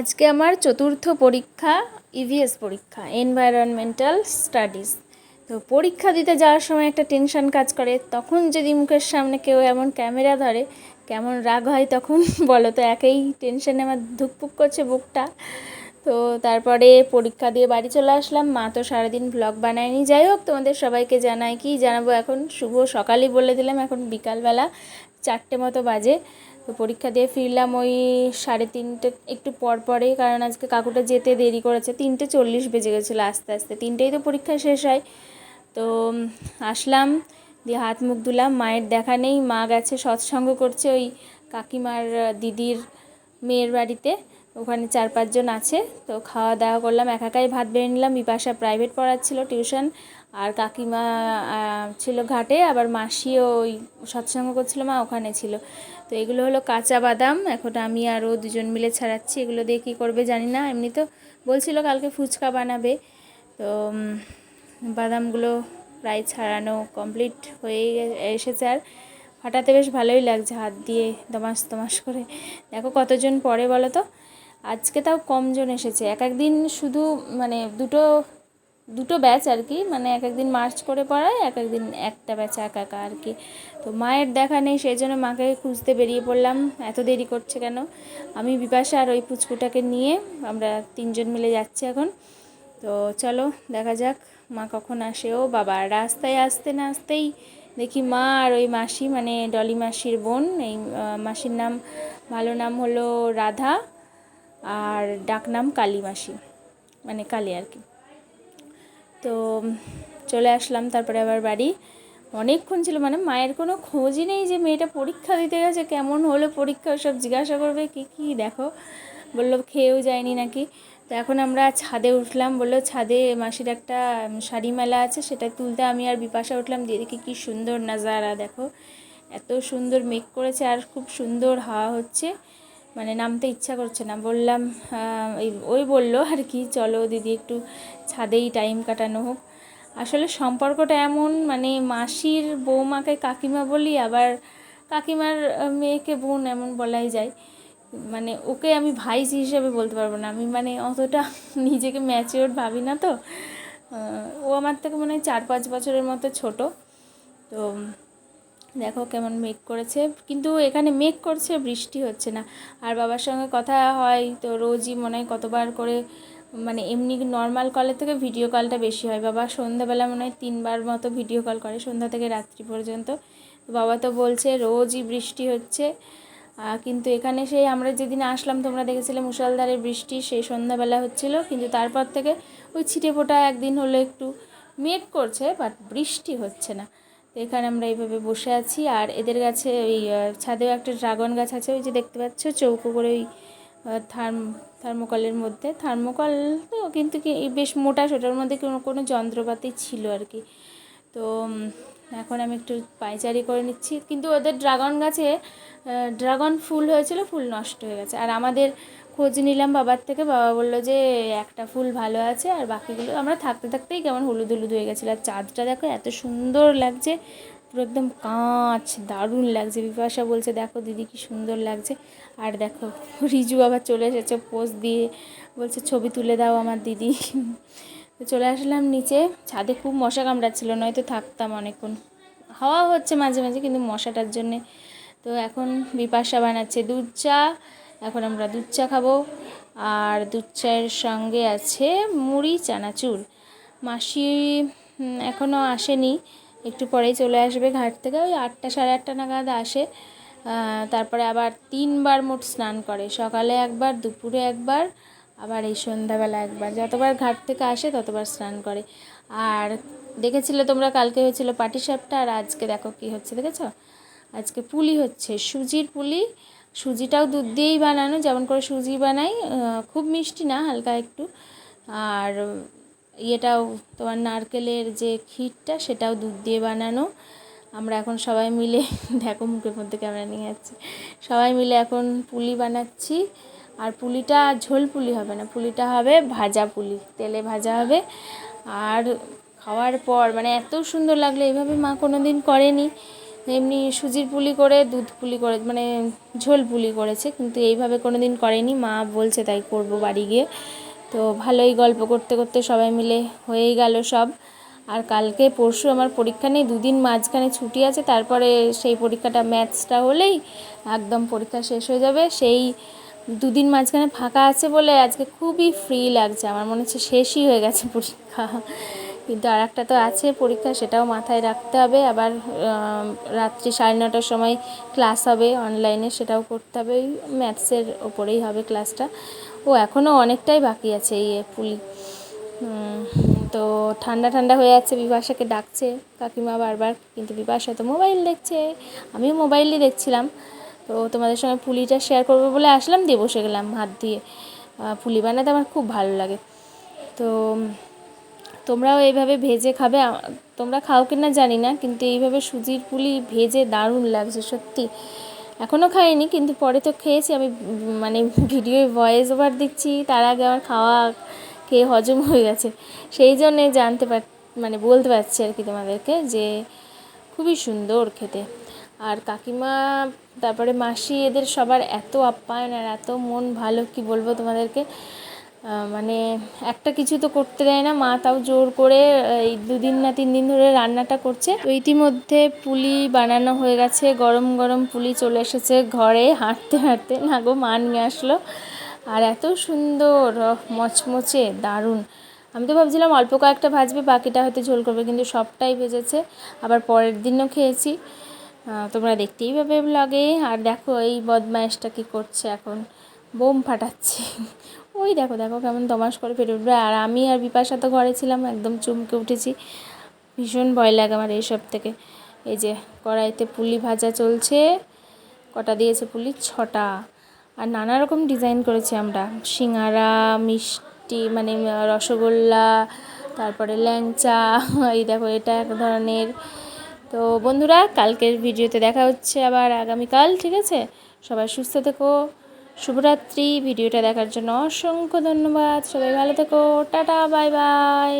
আজকে আমার চতুর্থ পরীক্ষা ইভিএস পরীক্ষা এনভায়রনমেন্টাল স্টাডিজ তো পরীক্ষা দিতে যাওয়ার সময় একটা টেনশন কাজ করে, তখন যদি মুখের সামনে কেউ এমন ক্যামেরা ধরে, কেমন রাগ হয় তখন বলো তো, একেই টেনশনে আমার ধুকপুক করছে বুকটা। তো তারপরে পরীক্ষা দিয়ে বাড়ি চলে আসলাম, মা তো সারাদিন ব্লগ বানায়নি। যাই হোক, তোমাদের সবাইকে জানাই কি জানাব এখন। শুভ সকালই বলে দিলাম, এখন বিকালবেলা চারটে মতো বাজে। তো পরীক্ষা দিয়ে ফিরলাম ওই সাড়ে তিনটে, একটু পর পরে কারণ আজকে কাকুটা যেতে দেরি করেছে। তিনটে চল্লিশ বেজে গেছিল আস্তে আস্তে। তিনটেই তো পরীক্ষা শেষ হয়। তো আসলাম, দিয়ে হাত মুখ ধুলাম, মায়ের দেখা নেই, মা গেছে, সৎসঙ্গ করছে ওই কাকিমার দিদির মেয়ের বাড়িতে। ওখানে চার পাঁচজন আছে। তো খাওয়া দাওয়া করলাম, একাকাই ভাত বেড়ে নিলাম। বিপাশা প্রাইভেট পড়াচ্ছিল টিউশন আর কাকিমা ছিল ঘাটে, আবার মাসিও ওই সৎসঙ্গ করছিল, মা ওখানে ছিল। তো এগুলো হলো কাঁচা বাদাম, এখন আমি আর ও দুজন মিলে ছাড়াচ্ছি। এগুলো দিয়ে কী করবে জানি না, এমনি তো বলছিল কালকে ফুচকা বানাবে। তো বাদামগুলো প্রায় ছাড়ানো কমপ্লিট হয়ে এসেছে আর। ফাটাতে বেশ ভালোই লাগছে, হাত দিয়ে দমাস দমাস করে। দেখো কতজন পরে বলো তো? আজকে তাও কমজন এসেছে। এক একদিন শুধু মানে দুটো দুটো ব্যাচ আর কি মানে এক একদিন মার্চ করে পড়ায়, এক একদিন একটা ব্যাচ একা একা আর কি। তো মায়ের দেখা নেই, সেই জন্য মাকে খুঁজতে বেরিয়ে পড়লাম। এত দেরি করছে কেন? আমি বিপাশা আর ওই পুচকুটাকে নিয়ে আমরা তিনজন মিলে যাচ্ছি এখন। তো চলো, দেখা যাক মা কখন আসে। ও বাবা, রাস্তায় আসতে না আসতেই দেখি মা আর ওই মাসি মানে ডলি মাসির বোন, এই মাসির নাম, ভালো নাম হলো রাধা। আর ডাক নাম কালী মাসি মানে কালী আর কি। তো চলে আসলাম, তারপরে আবার বাড়ি। অনেকক্ষণ ছিল মানে মায়ের কোনো খোঁজই নেই যে মেয়েটা পরীক্ষা দিতে গেছে, কেমন হলো পরীক্ষা সব জিজ্ঞাসা করবে, কি কি দেখো। বলল খেয়েও যায়নি নাকি। তো এখন আমরা ছাদে উঠলাম, বলল ছাদে মাসির একটা শাড়ি মেলা আছে, সেটা তুলতে আমি আর বিপাশা উঠলাম, দিয়ে দেখি কী সুন্দর নাজারা, দেখো। এত সুন্দর মেঘ করেছে, আর খুব সুন্দর হাওয়া হচ্ছে। মানে নামতে ইচ্ছা করছে না। বললাম ওই বলল আর কি, চলো দিদি একটু ছাদেই টাইম কাটানো হোক। আসলে সম্পর্কটা এমন মানে মাসির বৌমাকে কাকিমা বলি, আবার কাকিমার মেয়েকে বোন এমন বলাই যায়। মানে ওকে আমি ভাইস হিসেবে বলতে পারব না। আমি মানে অতটা নিজেকে ম্যাচিওর ভাবি না তো। ও আমার থেকে মনে হয় চার পাঁচ বছরের মতো ছোট। তো দেখো কেমন মেঘ করেছে। কিন্তু এখানে মেঘ করছে, বৃষ্টি হচ্ছে না। আর বাবার সঙ্গে কথা হয়, তো রোজই মনে হয় কতবার করে মানে এমনি নর্মাল কলের থেকে ভিডিও কলটা বেশি হয়। বাবা সন্ধ্যাবেলা মনে হয় তিনবার মতো ভিডিও কল করে, সন্ধ্যা থেকে রাত্রি পর্যন্ত। বাবা তো বলছে রোজই বৃষ্টি হচ্ছে। কিন্তু এখানে সেই আমরা যেদিন আসলাম, তোমরা দেখেছিলে মুষলধারে বৃষ্টি, সেই সন্ধ্যাবেলা হচ্ছিল। কিন্তু তারপর থেকে ওই ছিটে ফোটা একদিন হলো একটু মেঘ করছে বাট বৃষ্টি হচ্ছে না। তো এখানে আমরা এইভাবে বসে আছি। আর এদের গাছে ওই ছাদেও একটা ড্রাগন গাছ আছে, ওই যে দেখতে পাচ্ছ, চৌকো করে ওই থার্ম, থার্মোকলের মধ্যে। থার্মোকল তো কিন্তু কি বেশ মোটা, সেটার মধ্যে কোনো কোনো যন্ত্রপাতি ছিল আর কি। তো এখন আমি একটু পাইচারি করে নিচ্ছি। কিন্তু ওদের ড্রাগন গাছে ড্রাগন ফুল হয়েছিল, ফুল নষ্ট হয়ে গেছে। আর আমাদের খোঁজ নিলাম বাবার থেকে। বাবা বলল যে, একটা ফুল ভালো আছে আর বাকিগুলো। আমরা থাকতে থাকতেই কেমন হলুদ হলুদ হয়ে গেছিল। আর চাঁদটা দেখো, এত সুন্দর লাগছে। পুরো একদম কাঁচ, দারুণ লাগছে। বিপাশা বলছে, দেখো দিদি কি সুন্দর লাগছে। আর দেখো, রিজু আবার চলে এসেছে পোজ দিয়ে। বলছে, ছবি তুলে দাও আমার দিদি। তো চলে আসলাম নিচে। ছাদে খুব মশা কামড়াচ্ছিল, নয়তো থাকতাম অনেকক্ষণ। হাওয়া হচ্ছে মাঝে মাঝে, কিন্তু মশাটার জন্যে। তো এখন বিপাশা বানাচ্ছে দুধ চা। এখন আমরা দুধ চা খাব। আর দুধ চায়ের সঙ্গে আছে মুড়ি, চানাচুর। মাসি এখনও আসেনি। একটু পরেই চলে আসবে ঘাট থেকে। ওই আটটা, সাড়ে আটটা নাগাদ আসে। তারপরে আবার তিনবার মোট স্নান করে। সকালে একবার, দুপুরে একবার, আবার এই সন্ধ্যাবেলা একবার। যতবার ঘাট থেকে আসে, ততবার স্নান করে। আর দেখেছিলে তোমরা কালকে হয়েছিল পাটিসাপটা? আর আজকে দেখো কি হচ্ছে, দেখেছ? আজকে পুলি হচ্ছে, সুজির পুলি সুজিটাও দুধ দিয়েই বানানো, যেমন করে সুজি বানাই খুব মিষ্টি না, হালকা একটু। আর ইয়েটাও তোমার নারকেলের যে ক্ষীরটা, সেটাও দুধ দিয়ে বানানো। আমরা এখন সবাই মিলে, দেখো মুখের মধ্যে ক্যামেরা নিয়ে যাচ্ছি। সবাই মিলে এখন পুলি বানাচ্ছি। আর পুলিটা ঝোল পুলি হবে না, পুলিটা হবে ভাজা পুলি, তেলে ভাজা হবে। আর খাওয়ার পর মানে এত সুন্দর লাগল এভাবে মা কোনো দিন করেনি। এমনি সুজির পুলি করে, দুধ পুলি করে মানে ঝোল পুলি করেছে, কিন্তু এইভাবে কোনো দিন করেনি। মা বলছে তাই করব বাড়ি গিয়ে। তো ভালোই গল্প করতে করতে সবাই মিলে হয়েই গেল সব। আর কালকে পরশু আমার পরীক্ষা নেই, দুদিন মাঝখানে ছুটি আছে, তারপরে সেই পরীক্ষাটা ম্যাথসটা হলেই একদম পরীক্ষা শেষ হয়ে যাবে। সেই দুদিন মাঝখানে ফাঁকা আছে বলে আজকে খুবই ফ্রি লাগছে, আমার মনে হচ্ছে শেষই হয়ে গেছে পরীক্ষা। কিন্তু আর একটা তো আছে পরীক্ষা, সেটাও মাথায় রাখতে হবে। আবার রাত্রি সাড়ে নটার সময় ক্লাস হবে অনলাইনে, সেটাও করতে হবে। ওই ম্যাথসের ওপরেই হবে ক্লাসটা। ও এখনও অনেকটাই বাকি আছে এই পুলি। তো ঠান্ডা ঠান্ডা হয়ে যাচ্ছে বিপাশাকে ডাকছে, কাকিমা বারবার, কিন্তু বিপাশা তো মোবাইল দেখছে। আমিও মোবাইলই দেখছিলাম। তো তোমাদের সঙ্গে পুলিটা শেয়ার করব বলে আসলাম, দিয়ে বসে গেলাম হাত দিয়ে। পুলি বানাতে আমার খুব ভালো লাগে। তো তোমরাও এইভাবে ভেজে খাবে তোমরা খাও কি না জানি না, কিন্তু এইভাবে সুজির পুলি ভেজে দারুণ লাগছে, সত্যি। এখনও খাইনি, কিন্তু পরে তো খেয়েছি, আমি মানে ভিডিওয়ে ভয়েস ওভার দিচ্ছি, তার আগে আমার খাওয়া খেয়ে হজম হয়ে গেছে। সেই জন্যে জানতে পার মানে বলতে পারছি আর কি তোমাদেরকে যে, খুবই সুন্দর খেতে। আর কাকিমা, তারপরে মাসি, এদের সবার এত আপ্যায়ন আর এত মন ভালো, কি বলব তোমাদেরকে? মানে একটা কিছু তো করতে দেয় না, মা তাও জোর করে এই দুদিন না তিন দিন ধরে রান্নাটা করছে। তো ইতিমধ্যে পুলি বানানো হয়ে গেছে, গরম গরম পুলি চলে এসেছে ঘরে, হাঁটতে হাঁটতে। না গো, মা নিয়ে আসলো। আর এত সুন্দর মচমচে, দারুণ। আমি তো ভাবছিলাম অল্প কয়েকটা ভাজবে, বাকিটা হয়তো ঝোল করবে, কিন্তু সবটাই ভেজেছে। আবার পরের দিনও খেয়েছি। তোমরা দেখতেই পাবে ব্লগে আর দেখো এই বদমায়েশটা কী করছে এখন। বোম ফাটাচ্ছে। ওই দেখো দেখো কেমন তমাস করে ফেটে উঠবে। আর আমি আর বিপাশা তো ঘরে ছিলাম, একদম চমকে উঠেছি। ভীষণ ভয় লাগে আমার এইসব থেকে। এই যে কড়াইতে পুলি ভাজা চলছে, কটা দিয়েছে পুলি? ছটা। আর নানা রকম ডিজাইন করেছি আমরা। সিঙ্গারা, মিষ্টি মানে রসগোল্লা, তারপরে ল্যাংচা, এই দেখো, এটা এক ধরনের। তো বন্ধুরা, কালকের ভিডিওতে দেখা হচ্ছে আবার আগামীকাল, ঠিক আছে? সবাই সুস্থ থেকো। শুভরাত্রি। ভিডিওটা দেখার জন্য অসংখ্য ধন্যবাদ। সবাই ভালো থেকো। Tata bye bye.